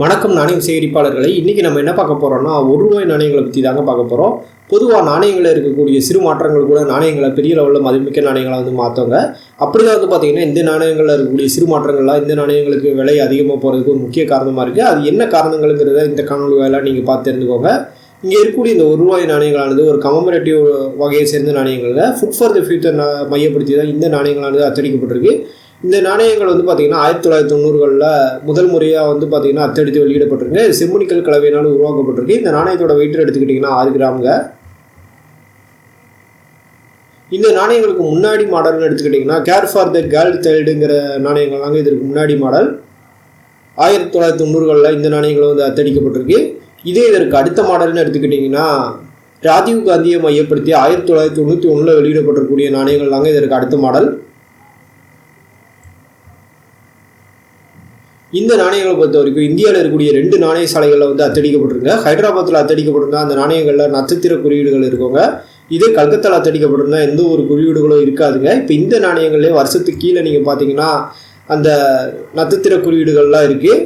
வணக்கம் நாணயம் சேகரிப்பாளர்களை. இன்றைக்கி நம்ம என்ன பார்க்க போகிறோம்னா ஒரு ரூபாய் நாணயங்களை பற்றி தாங்க பார்க்க போகிறோம் பொதுவாக நாணயங்களில் இருக்கக்கூடிய சிறு மாற்றங்கள் கூட நாணயங்களை பெரிய லெவலில் மதிமிக்க நாணயங்களை வந்து மாற்றுவாங்க அப்படி தான் வந்து பார்த்திங்கன்னா இந்த நாணயங்களில் இருக்கக்கூடிய சிறு மாற்றங்கள்லாம் இந்த நாணயங்களுக்கு விலை அதிகமாக போகிறதுக்கு ஒரு முக்கிய காரணமாக இருக்குது அது என்ன காரணங்கள்ங்கிறத இந்த காணொலி வேலை நீங்கள் பார்த்து தெரிஞ்சுக்கோங்க. இங்கே இருக்கக்கூடிய இந்த ஒரு ரூபாய் நாணயங்களானது ஒரு கமமரேட்டிவ் வகையை சேர்ந்த நாணயங்களில் ஃபுட் ஃபார் த ஃபியூச்சர் மையப்படுத்தி தான் இந்த நாணயங்களானது அச்சடிக்கப்பட்டிருக்கு. இந்த நாணயங்கள் வந்து பார்த்திங்கன்னா ஆயிரத்தி தொள்ளாயிரத்தி தொண்ணூறுகளில் முதல் முறையாக வந்து பார்த்திங்கன்னா அத்தடித்து வெளியிடப்பட்டிருக்கு. இது செம்மணிக்கல் கலவையினால் உருவாக்கப்பட்டிருக்கு. இந்த நாணயத்தோட வெயிட் எடுத்துக்கிட்டிங்கன்னா ஆறு கிராமுங்க. இந்த நாணயங்களுக்கு முன்னாடி மாடல்னு எடுத்துக்கிட்டிங்கன்னா கேர் ஃபார் த கேர்ள் சைல்டுங்கிற நாணயங்கள் தாங்க. இதற்கு முன்னாடி மாடல். ஆயிரத்தி தொள்ளாயிரத்தி தொண்ணூறுகளில் இந்த நாணயங்கள் வந்து அத்தடிக்கப்பட்டிருக்கு. இதே இதற்கு அடுத்த மாடல்னு எடுத்துக்கிட்டிங்கன்னா ராஜீவ் காந்தியை மையப்படுத்தி ஆயிரத்தி தொள்ளாயிரத்தி தொண்ணூற்றி ஒன்றில் வெளியிடப்பட்டிருக்கக்கூடிய நாணயங்கள் தாங்க. இதற்கு அடுத்த மாடல். இந்த நாணயங்களை பொறுத்த வரைக்கும் இந்தியாவில் இருக்கக்கூடிய ரெண்டு நாணய சாலைகளில் வந்து அத்தடிக்கப்பட்டிருங்க. ஹைதராபாத்தில் அத்தடிக்கப்பட்டிருந்தா அந்த நாணயங்களில் நட்சத்திர குறியீடுகள் இருக்குங்க. இதே கல்கத்தாவில் அத்தடிக்கப்பட்டிருந்தா எந்த ஒரு குறியீடுகளும் இருக்காதுங்க. இப்போ இந்த நாணயங்கள்லேயே வருஷத்துக்கு கீழே நீங்கள் பார்த்தீங்கன்னா அந்த நட்சத்திர குறியீடுகள்லாம் இருக்குது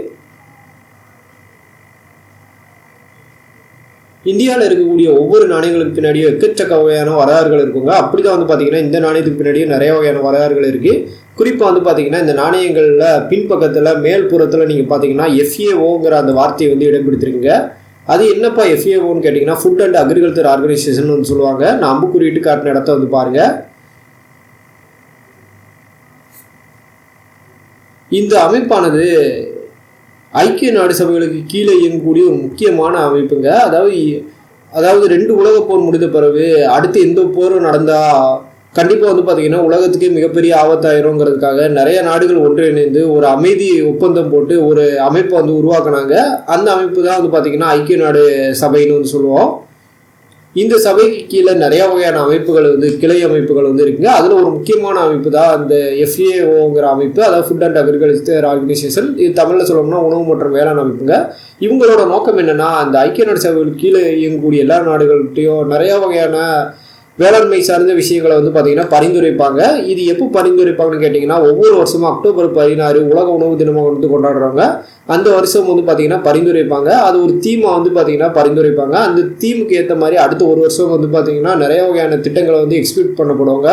இந்தியாவில் இருக்கக்கூடிய ஒவ்வொரு நாணயங்களுக்கு பின்னாடியும் எக்கச்சக்க வகையான வரலாறுகள் இருக்குங்க. அப்படி தான் வந்து பார்த்தீங்கன்னா இந்த நாணயத்துக்கு பின்னாடியும் நிறைய வகையான வரலாறுகள் இருக்குது குறிப்பாக வந்து பார்த்தீங்கன்னா இந்த நாணயங்களில் பின்பக்கத்தில் மேல் புறத்தில் நீங்கள் பார்த்தீங்கன்னா எஃப்ஏஓங்கிற அந்த வார்த்தையை வந்து இடம் அது என்னப்பா எஃப்ஏஓன்னு கேட்டிங்கன்னா ஃபுட் அண்ட் அக்ரிகல்ச்சர் ஆர்கனைசேஷன் வந்து சொல்லுவாங்க. நான் அம்புக்குறியிட்டு காட்டின இடத்த வந்து பாருங்கள் இந்த அமைப்பானது ஐக்கிய நாடு சபைகளுக்கு கீழே இயங்கக்கூடிய ஒரு முக்கியமான அமைப்புங்க. அதாவது அதாவது ரெண்டு உலக போர் முடிந்த பிறகு அடுத்து எந்த போரும் நடந்தால் கண்டிப்பாக வந்து பார்த்திங்கன்னா உலகத்துக்கே மிகப்பெரிய ஆபத்தாயிருங்கிறதுக்காக நிறைய நாடுகள் ஒன்றிணைந்து ஒரு அமைதி ஒப்பந்தம் போட்டு ஒரு அமைப்பை வந்து உருவாக்குனாங்க. அந்த அமைப்பு தான் வந்து பார்த்திங்கன்னா ஐக்கிய நாடு சபைன்னு வந்து சொல்லுவோம். இந்த சபைக்கு கீழே நிறைய வகையான அமைப்புகள் வந்து கிளை அமைப்புகள் வந்து இருக்குங்க. அதில் ஒரு முக்கியமான அமைப்பு தான் அந்த எஃப்ஏஓங்கிற அமைப்பு. அதாவது ஃபுட் அண்ட் அக்ரிகல்ச்சர் ஆர்கனைசேஷன் இது தமிழில் சொல்லணும்னா உணவு மற்றும் வேளாண் அமைப்புங்க. இவங்களோட நோக்கம் என்னென்னா அந்த ஐக்கிய நாடு சபைகள் கீழே இயங்கக்கூடிய எல்லா நாடுகள்கிட்டையும் நிறையா வகையான வேளாண்மை சார்ந்த விஷயங்களை வந்து பார்த்தீங்கன்னா பரிந்துரைப்பாங்க. இது எப்போ பரிந்துரைப்பாங்கன்னு கேட்டிங்கன்னா ஒவ்வொரு வருஷமும் அக்டோபர் பதினாறு உலக உணவு தினமாக வந்து கொண்டாடுறாங்க. அந்த வருஷம் வந்து பார்த்தீங்கன்னா பரிந்துரைப்பாங்க. அது ஒரு தீமை வந்து பார்த்தீங்கன்னா பரிந்துரைப்பாங்க. அந்த தீமுக்கு ஏற்ற மாதிரி அடுத்த ஒரு வருஷம் வந்து பார்த்தீங்கன்னா நிறைய வகையான திட்டங்களை வந்து எக்ஸ்பிளிட் பண்ணப்படுவாங்க.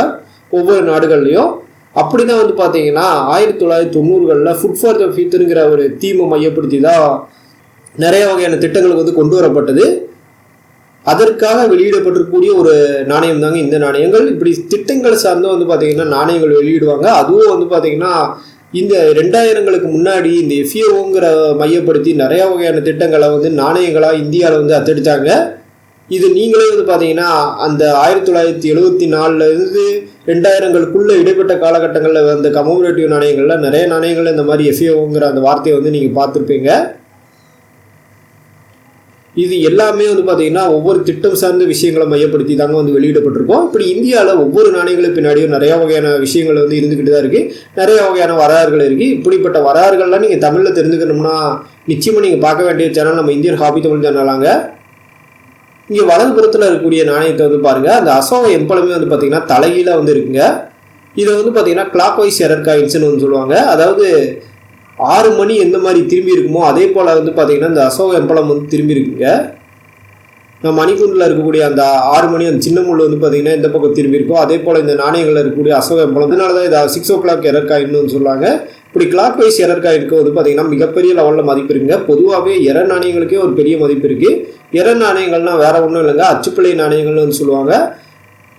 ஒவ்வொரு நாடுகள்லையும். அப்படி தான் வந்து பார்த்தீங்கன்னா ஆயிரத்தி தொள்ளாயிரத்தி தொண்ணூறுகளில் ஃபுட் ஃபார் த ஃபியூச்சருங்கிற ஒரு தீமை மையப்படுத்தி தான் நிறைய வகையான திட்டங்களுக்கு வந்து கொண்டு வரப்பட்டது. அதற்காக வெளியிடப்பட்டிருக்கக்கூடிய ஒரு நாணயம் தாங்க இந்த நாணயங்கள். இப்படி திட்டங்கள் சார்ந்து வந்து பார்த்தீங்கன்னா நாணயங்கள் வெளியிடுவாங்க. அதுவும் வந்து பார்த்தீங்கன்னா இந்த ரெண்டாயிரங்களுக்கு முன்னாடி இந்த எஃப்ஏஓங்கிற மையப்படுத்தி நிறைய வகையான திட்டங்களை வந்து நாணயங்களாக இந்தியாவில் வந்து அத்தடித்தாங்க இது நீங்களே வந்து பார்த்தீங்கன்னா அந்த ஆயிரத்தி தொள்ளாயிரத்தி எழுபத்தி நாலுலேருந்து ரெண்டாயிரங்களுக்குள்ள இடைப்பட்ட காலகட்டங்களில் வந்த கமோமரேட்டிவ் நாணயங்களில் நிறைய நாணயங்கள் இந்த மாதிரி எஃப்ஏஓங்கிற அந்த வார்த்தையை வந்து நீங்கள் பார்த்துருப்பீங்க. இது எல்லாமே வந்து பார்த்தீங்கன்னா ஒவ்வொரு திட்டம் சார்ந்த விஷயங்களை மையப்படுத்தி தாங்க வந்து வெளியிடப்பட்டிருக்கோம். இப்படி இந்தியாவில் ஒவ்வொரு நாணயங்களுக்கு பின்னாடியும் நிறைய வகையான விஷயங்கள் வந்து இருந்துக்கிட்டு தான் இருக்குது நிறைய வகையான வரலாறுகள் இருக்குது இப்படிப்பட்ட வரலாறுகள்லாம் நீங்கள் தமிழில் தெரிஞ்சுக்கணும்னா நிச்சயமாக நீங்கள் பார்க்க வேண்டிய சேனல் நம்ம இந்தியன் ஹாபி தமிழ் சேனலாங்க இங்கே வலதுபுறத்தில் இருக்கக்கூடிய நாணயத்தை வந்து பாருங்கள் அந்த அசோக எம்பளமே வந்து பார்த்தீங்கன்னா தலைகீழாக வந்து இருக்குங்க. இதை வந்து பார்த்தீங்கன்னா கிளாக் வைஸ் எரர் காயின்ஸ்னு வந்து சொல்லுவாங்க. அதாவது ஆறு மணி எந்த மாதிரி திரும்பி இருக்குமோ அதே போல் வந்து பார்த்திங்கன்னா இந்த அசோக எம்பளம் வந்து திரும்பி இருக்குங்க. நம்ம மணிக்கூண்டில் இருக்கக்கூடிய அந்த ஆறு மணி அந்த சின்ன முள் வந்து பார்த்தீங்கன்னா இந்த பக்கம் திரும்பி இருக்கோ அதே போல் இந்த நாணயங்களில் இருக்கக்கூடிய அசோக எம்பளம் அதனால தான் இதை சிக்ஸ் ஓ கிளாக் எரர் காயின்னு சொல்லுவாங்க. இப்படி கிளாக் வைஸ் எரர் காயினுக்கு வந்து பார்த்திங்கன்னா மிகப்பெரிய லெவலில் மதிப்பு இருக்குங்க. பொதுவாகவே எரர் நாணயங்களுக்கே ஒரு பெரிய மதிப்பு இருக்குது எரர் நாணயங்கள்னால் வேறு ஒன்றும் இல்லைங்க. அச்சுப்பிள்ளை நாணயங்கள்னு சொல்லுவாங்க.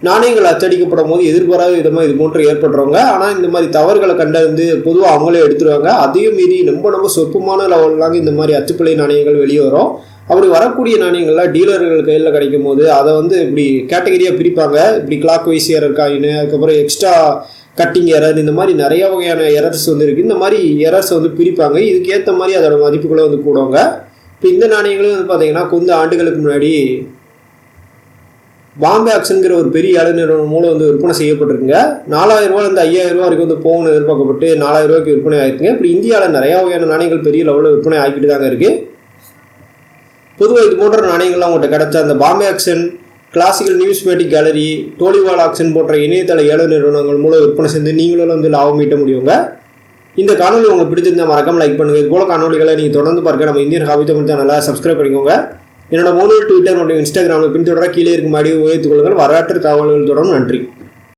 நாணயங்கள் அச்சடிக்கப்படும் போது எதிர்பாராத விதமாக இது போன்று ஏற்படுறவங்க. ஆனால் இந்த மாதிரி தவறுகளை கண்டறிந்து பொதுவாக அவங்களே எடுத்துருவாங்க. அதையும் மீறி ரொம்ப ரொம்ப சொற்பமான லெவல்லாங்க இந்த மாதிரி அச்சுப்பிள்ளை நாணயங்கள் வெளியே வரும். அப்படி வரக்கூடிய நாணயங்கள்லாம் டீலர்கள் கையில் கிடைக்கும் போது அதை வந்து இப்படி கேட்டகரியாக பிரிப்பாங்க. இப்படி கிளாக் வைஸ் எரர் காயின் அதுக்கப்புறம் எக்ஸ்ட்ரா கட்டிங் எரர் இந்த மாதிரி நிறைய வகையான எரர்ஸ் வந்து இருக்குது இந்த மாதிரி எரர்ஸ் வந்து பிரிப்பாங்க. இதுக்கேற்ற மாதிரி அதோட மதிப்புகளை வந்து கூடுவாங்க. இப்போ இந்த நாணயங்களும் வந்து பார்த்தீங்கன்னா கொஞ்சம் ஆண்டுகளுக்கு முன்னாடி பாம்பே ஆக்ஷனுங்கிற ஒரு பெரிய ஏழை நிறுவனம் மூலம் வந்து விற்பனை செய்யப்பட்டிருக்குங்க. நாலாயிரம் ரூபாயிலிருந்து ஐயாயிரம் ரூபா வரைக்கும் வந்து போகணும் எதிர்பார்க்கப்பட்டு நாலாயிரம் ரூபாய்க்கு விற்பனை ஆயிருக்குங்க. இப்படி இந்தியாவில் நிறையா வகையான நாணயங்கள் பெரிய லெவலில் விற்பனை ஆகிட்டு தாங்க இருக்குது பொதுவாக இது போன்ற நாணயங்கள்லாம் உங்கள்கிட்ட கிடைச்ச அந்த Bombay auction classical numismatic gallery டோலிவால் auction போன்ற இணையதள ஏழை நிறுவனங்கள் மூலம் விற்பனை செஞ்சு நீங்களும் வந்து லாபம் ஈட்ட முடியுங்க. இந்த காணொலி உங்களுக்கு பிடிச்சிருந்தா மறக்காம லைக் பண்ணுங்க. இது போல காணொலிகளை நீங்கள் தொடர்ந்து பார்க்க நம்ம இந்தியன் ஹாபி தமிழ் சேனலை சப்ஸ்கிரைப் பண்ணிக்கோங்க. என்னோட முதல் ட்விட்டர் மற்றும் இன்ஸ்டாகிராமில் பின்தொடர கீழே இருக்கும் மாதிரி உயர்த்துக் கொள்ளுங்கள். வரலாற்று தகவல்கள் தொடரும் நன்றி.